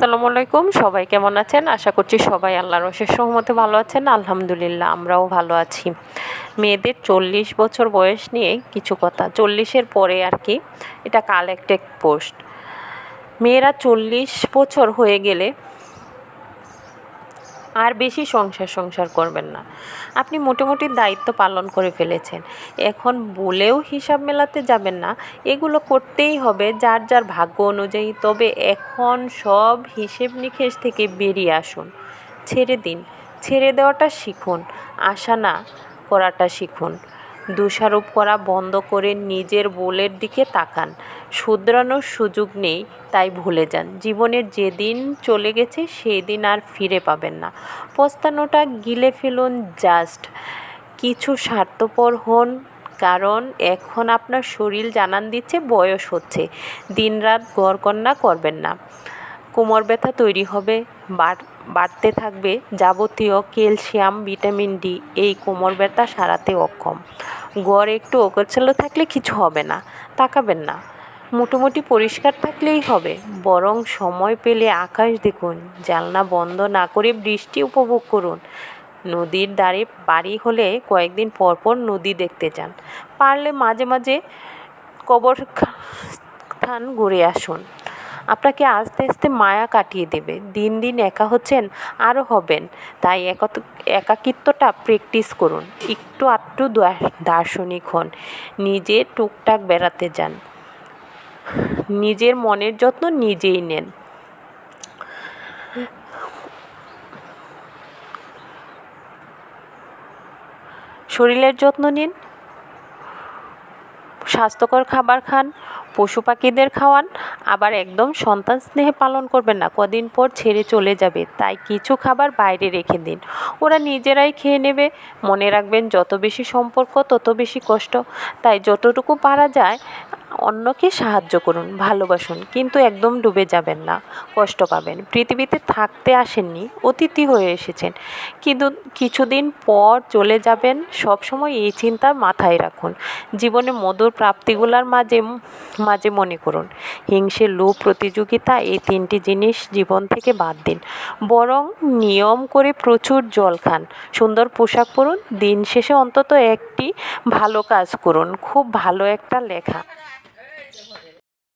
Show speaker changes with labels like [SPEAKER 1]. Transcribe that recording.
[SPEAKER 1] আসসালামু আলাইকুম, সবাই কেমন আছেন? আশা করছি সবাই আল্লাহর অশেষ সহমতে ভালো আছেন। আলহামদুলিল্লাহ, আমরাও ভালো আছি। মেয়েদের চল্লিশ বছর বয়স নিয়ে কিছু কথা। চল্লিশের পরে আর কি, এটা কালেক্টেড পোস্ট মেয়েরা চল্লিশ বছর হয়ে গেলে আর বেশি সংসার সংসার করবেন না। আপনি মোটামুটি দায়িত্ব পালন করে ফেলেছেন। এখন বলেও হিসাব মেলাতে যাবেন না। এগুলো করতেই হবে যার যার ভাগ্য অনুযায়ী। তবে এখন সব হিসেব নিকেশ থেকে বেরিয়ে আসুন। ছেড়ে দিন। ছেড়ে দেওয়াটা শিখুন। আশা না করাটা শিখুন। দোষারোপ করা বন্ধ করে নিজের বোলের দিকে তাকান। শুধরানোর সুযোগ নেই, তাই ভুলে যান। জীবনের যেদিন চলে গেছে সেই দিন আর ফিরে পাবেন না। পস্তানোটা গিলে ফেলুন জাস্ট। কিছু স্বার্থপর হন, কারণ এখন আপনার শরীর জানান দিচ্ছে, বয়স হচ্ছে। দিনরাত গড়কন্যা করবেন না। কোমর ব্যথা তৈরি হবে বাড়তে থাকবে যাবতীয় ক্যালসিয়াম, ভিটামিন ডি, এই কোমর ব্যথা সারাতে অক্ষম। গড় একটু ওকোছালো থাকলে কিছু হবে না, তাকাবেন না। মোটামুটি পরিষ্কার থাকলেই হবে, বরং সময় পেলে আকাশ দেখুন, জানলা বন্ধ না করে বৃষ্টি উপভোগ করুন। নদীর ধারে বাড়ি হলে কয়েকদিন পর পর নদী দেখতে যান, পারলে মাঝে মাঝে কবর স্থান ঘুরে আসুন। আপনাকে আস্তে আস্তে মায়া কাটিয়ে দেবে। দিন দিন একা হচ্ছেন আরও হবেন। তাই একত একাকিত্বটা প্র্যাকটিস করুন। একটু আধটু দার্শনিক হন। নিজে টুকটাক বেড়াতে যান। নিজের মনের যত্ন নিজেই নেন। শরীরের যত্ন নিন। স্বাস্থ্যকর খাবার খান, পশু পাখিদের খাওয়ান, আবার একদম সন্তান স্নেহে পালন করবেন না, কদিন পর ছেড়ে চলে যাবে, তাই কিছু খাবার বাইরে রেখে দিন। ওরা নিজেরাই খেয়ে নেবে, মনে রাখবেন যত বেশি সম্পর্ক, তত বেশি কষ্ট, তাই যতটুকু পারা যায়, অন্যকে সাহায্য করুন, ভালোবাসুন, কিন্তু একদম ডুবে যাবেন না, কষ্ট পাবেন। পৃথিবীতে থাকতে আসেননি, অতিথি হয়ে এসেছেন। কিন্তু কিছুদিন পর চলে যাবেন সব সময় এই চিন্তা মাথায় রাখুন। জীবনে মধুর প্রাপ্তিগুলার মাঝে মাঝে মনে করুন। হিংসে, লোভ, প্রতিযোগিতা, এই তিনটি জিনিস জীবন থেকে বাদ দিন। বরং নিয়ম করে প্রচুর জল খান। সুন্দর পোশাক পরুন। দিন শেষে অন্তত একটি ভালো কাজ করুন। খুব ভালো একটা লেখা।